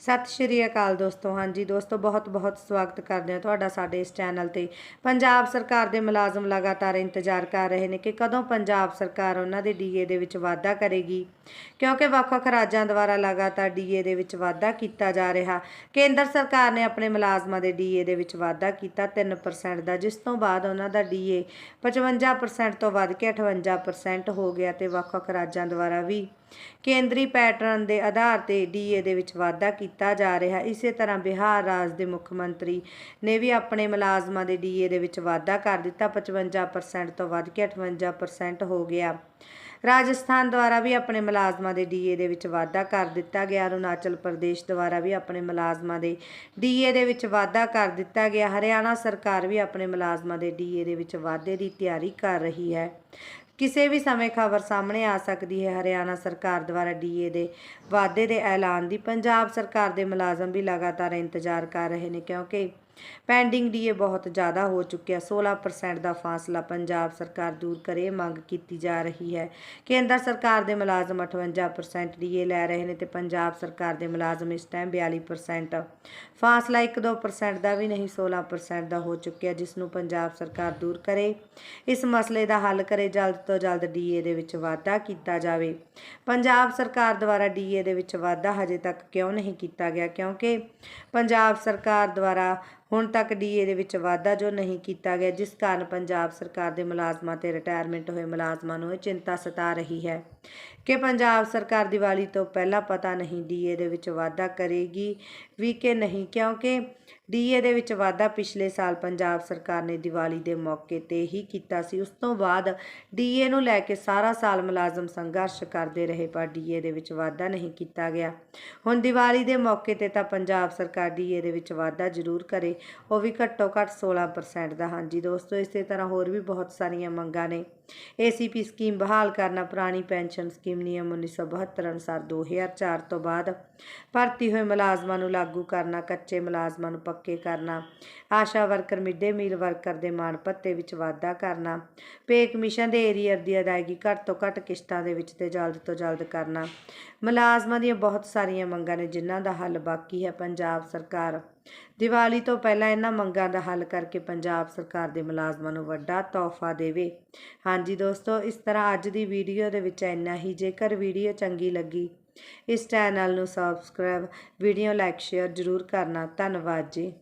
ਸਤਿ ਸ਼੍ਰੀ ਅਕਾਲ ਦੋਸਤੋ। ਹਾਂਜੀ ਦੋਸਤੋ, ਬਹੁਤ-ਬਹੁਤ ਸਵਾਗਤ ਕਰਦੇ ਹਾਂ ਤੁਹਾਡਾ ਸਾਡੇ ਇਸ ਚੈਨਲ ਤੇ। ਪੰਜਾਬ ਸਰਕਾਰ ਦੇ ਮੁਲਾਜ਼ਮ ਲਗਾਤਾਰ ਇੰਤਜ਼ਾਰ ਕਰ ਰਹੇ ਨੇ ਕਿ ਕਦੋਂ ਪੰਜਾਬ ਸਰਕਾਰ ਉਹਨਾਂ ਦੇ ਡੀਏ ਦੇ ਵਿੱਚ ਵਾਧਾ ਕਰੇਗੀ। ਕਿਉਂਕਿ ਵੱਖ-ਵੱਖ ਰਾਜਾਂ ਦੁਆਰਾ ਲਗਾਤਾਰ ਡੀਏ ਦੇ ਵਿੱਚ ਵਾਧਾ ਕੀਤਾ ਜਾ ਰਿਹਾ। ਕੇਂਦਰ ਸਰਕਾਰ ਨੇ ਆਪਣੇ ਮੁਲਾਜ਼ਮਾਂ ਦੇ ਡੀਏ ਦੇ ਵਿੱਚ ਵਾਧਾ ਕੀਤਾ 3% ਦਾ, ਜਿਸ ਤੋਂ ਬਾਅਦ ਉਹਨਾਂ ਦਾ ਡੀਏ 55% ਤੋਂ ਵੱਧ ਕੇ 58% ਹੋ ਗਿਆ ਤੇ ਵੱਖ-ਵੱਖ ਰਾਜਾਂ ਦੁਆਰਾ ਵੀ ਕੇਂਦਰੀ ਪੈਟਰਨ ਦੇ ਆਧਾਰ ਤੇ ਡੀਏ ਦੇ ਵਿੱਚ ਵਾਧਾ ਕੀਤਾ ਜਾ ਰਿਹਾ ਇਸੇ ਤਰ੍ਹਾਂ ਬਿਹਾਰ ਰਾਜ ਦੇ ਮੁੱਖ ਮੰਤਰੀ ਨੇ ਵੀ ਆਪਣੇ ਮੁਲਾਜ਼ਮਾਂ ਦੇ ਡੀਏ ਦੇ ਵਿੱਚ ਵਾਧਾ ਕਰ ਦਿੱਤਾ। 55% ਤੋਂ ਵੱਧ ਕੇ 58% ਹੋ ਗਿਆ। ਰਾਜਸਥਾਨ ਦੁਆਰਾ ਵੀ ਆਪਣੇ ਮੁਲਾਜ਼ਮਾਂ ਦੇ ਡੀਏ ਦੇ ਵਿੱਚ ਵਾਧਾ ਕਰ ਦਿੱਤਾ ਗਿਆ। ਅਰੁਣਾਚਲ ਪ੍ਰਦੇਸ਼ ਦੁਆਰਾ ਵੀ ਆਪਣੇ ਮੁਲਾਜ਼ਮਾਂ ਦੇ ਡੀਏ ਦੇ ਵਿੱਚ ਵਾਧਾ ਕਰ ਦਿੱਤਾ ਗਿਆ। ਹਰਿਆਣਾ ਸਰਕਾਰ ਵੀ ਆਪਣੇ ਮੁਲਾਜ਼ਮਾਂ ਦੇ ਡੀਏ ਦੇ ਵਿੱਚ ਵਾਧੇ ਦੀ ਤਿਆਰੀ ਕਰ ਰਹੀ ਹੈ। ਕਿਸੇ ਵੀ ਸਮੇਂ ਖਬਰ ਸਾਹਮਣੇ ਆ ਸਕਦੀ ਹੈ। ਹਰਿਆਣਾ ਸਰਕਾਰ ਦੁਆਰਾ ਡੀਏ ਦੇ ਵਾਧੇ ਦੇ ਐਲਾਨ ਦੀ ਪੰਜਾਬ ਸਰਕਾਰ ਦੇ ਮੁਲਾਜ਼ਮ ਵੀ ਲਗਾਤਾਰ ਇੰਤਜ਼ਾਰ ਕਰ ਰਹੇ ਨੇ ਕਿਉਂਕਿ ਪੈਂਡਿੰਗ ਡੀਏ ਬਹੁਤ ਜ਼ਿਆਦਾ ਹੋ ਚੁੱਕਿਆ। 16% ਦਾ ਫਾਸਲਾ ਪੰਜਾਬ ਸਰਕਾਰ ਦੂਰ ਕਰੇ ਮੰਗ ਕੀਤੀ ਜਾ ਰਹੀ ਹੈ। ਕੇਂਦਰ ਸਰਕਾਰ ਦੇ ਮੁਲਾਜ਼ਮ 58% ਡੀਏ ਲੈ ਰਹੇ ਨੇ ਤੇ ਪੰਜਾਬ ਸਰਕਾਰ ਦੇ ਮੁਲਾਜ਼ਮ ਇਸ ਟਾਈਮ 42% ਫਾਸਲਾ 1-2% ਦਾ ਵੀ ਨਹੀਂ 16% ਦਾ ਹੋ ਚੁੱਕਿਆ, ਜਿਸ ਨੂੰ ਪੰਜਾਬ ਸਰਕਾਰ ਦੂਰ ਕਰੇ। ਇਸ ਮਸਲੇ ਦਾ ਹੱਲ ਕਰੇ, ਜਲਦ ਤੋਂ ਜਲਦ ਡੀਏ ਦੇ ਵਿੱਚ ਵਾਧਾ ਕੀਤਾ ਜਾਵੇ। ਪੰਜਾਬ ਸਰਕਾਰ ਦੁਆਰਾ ਡੀਏ ਦੇ ਵਿੱਚ ਵਾਧਾ ਹਜੇ ਤੱਕ ਕਿਉਂ ਨਹੀਂ ਕੀਤਾ ਗਿਆ, ਕਿਉਂਕਿ ਪੰਜਾਬ ਸਰਕਾਰ ਦੁਆਰਾ ਹੁਣ ਤੱਕ ਡੀਏ ਦੇ ਵਿੱਚ ਵਾਧਾ ਜੋ ਨਹੀਂ ਕੀਤਾ ਗਿਆ, ਜਿਸ ਕਾਰਨ ਪੰਜਾਬ ਸਰਕਾਰ ਦੇ ਮੁਲਾਜ਼ਮਾਂ ਤੇ ਰਿਟਾਇਰਮੈਂਟ ਹੋਏ ਮੁਲਾਜ਼ਮਾਂ ਨੂੰ ਇਹ ਚਿੰਤਾ ਸਤਾ ਰਹੀ ਹੈ। ਕਿ ਪੰਜਾਬ ਸਰਕਾਰ ਦੀਵਾਲੀ ਤੋਂ ਪਹਿਲਾਂ ਪਤਾ ਨਹੀਂ ਡੀਏ ਦੇ ਵਿੱਚ ਵਾਧਾ ਕਰੇਗੀ ਵੀ ਕਿ ਨਹੀਂ, ਕਿਉਂਕਿ ਡੀਏ ਦੇ ਵਿੱਚ ਵਾਧਾ ਪਿਛਲੇ ਸਾਲ ਪੰਜਾਬ ਸਰਕਾਰ ਨੇ ਦੀਵਾਲੀ ਦੇ ਮੌਕੇ ਤੇ ਹੀ ਕੀਤਾ ਸੀ। ਉਸ ਤੋਂ ਬਾਅਦ ਡੀਏ ਨੂੰ ਲੈ ਕੇ ਸਾਰਾ ਸਾਲ ਮੁਲਾਜ਼ਮ ਸੰਘਰਸ਼ ਕਰਦੇ ਰਹੇ, ਪਰ ਡੀਏ ਦੇ ਵਿੱਚ ਵਾਧਾ ਨਹੀਂ ਕੀਤਾ ਗਿਆ। ਹੁਣ ਦੀਵਾਲੀ ਦੇ ਮੌਕੇ ਤੇ ਤਾਂ ਪੰਜਾਬ ਸਰਕਾਰ ਡੀਏ ਦੇ ਵਿੱਚ ਵਾਧਾ ਜ਼ਰੂਰ ਕਰੇ, ਉਹ ਵੀ ਘੱਟੋ ਘੱਟ 16% ਦਾ। ਹਾਂਜੀ ਦੋਸਤੋ, ਇਸੇ ਤਰ੍ਹਾਂ ਹੋਰ ਵੀ ਬਹੁਤ ਸਾਰੀਆਂ ਮੰਗਾਂ ਨੇ। ਏਸੀਪੀ ਸਕੀਮ ਬਹਾਲ ਕਰਨਾ ਪੁਰਾਣੀ ਪੈਨਸ਼ਨ ਸਕੀਮ ਨਿਯਮ 1972 ਅਨੁਸਾਰ 2004 ਤੋਂ ਬਾਅਦ ਭਰਤੀ ਹੋਏ ਮੁਲਾਜ਼ਮਾਂ ਨੂੰ ਲਾਗੂ ਕਰਨਾ, ਕੱਚੇ ਮੁਲਾਜ਼ਮਾਂ ਨੂੰ ਪੱਕੇ ਕਰਨਾ, Asha worker, mid day meal worker ਦੇ ਮਾਣ ਭੱਤੇ ਵਿੱਚ ਵਾਧਾ ਕਰਨਾ, ਪੇ ਕਮਿਸ਼ਨ ਦੇ ਏਰੀਅਰ ਦੀ ਅਦਾਇਗੀ ਘੱਟ ਤੋਂ ਘੱਟ ਕਿਸ਼ਤਾਂ ਦੇ ਵਿੱਚ ਤੇ ਜਲਦ ਤੋਂ ਜਲਦ ਕਰਨਾ। ਮੁਲਾਜ਼ਮਾਂ ਦੀਆਂ ਬਹੁਤ ਸਾਰੀਆਂ ਮੰਗਾਂ ਨੇ ਜਿਨ੍ਹਾਂ ਦਾ ਹੱਲ ਬਾਕੀ ਹੈ। ਪੰਜਾਬ ਸਰਕਾਰ ਦੀਵਾਲੀ ਤੋਂ ਪਹਿਲਾਂ ਇਹਨਾਂ ਮੰਗਾਂ ਦਾ ਹੱਲ ਕਰਕੇ ਪੰਜਾਬ ਸਰਕਾਰ ਦੇ ਮੁਲਾਜ਼ਮਾਂ ਨੂੰ ਵੱਡਾ ਤੋਹਫਾ ਦੇਵੇ। ਹਾਂਜੀ ਦੋਸਤੋ, ਇਸ ਤਰ੍ਹਾਂ ਅੱਜ ਦੀ ਵੀਡੀਓ ਦੇ ਵਿੱਚ ਇੰਨਾ ਹੀ। ਜੇਕਰ ਵੀਡੀਓ ਚੰਗੀ ਲੱਗੀ, ਇਸ ਚੈਨਲ ਨੂੰ ਸਬਸਕ੍ਰਾਈਬ ਵੀਡੀਓ ਲਾਈਕ ਸ਼ੇਅਰ ਜ਼ਰੂਰ ਕਰਨਾ। ਧੰਨਵਾਦ ਜੀ।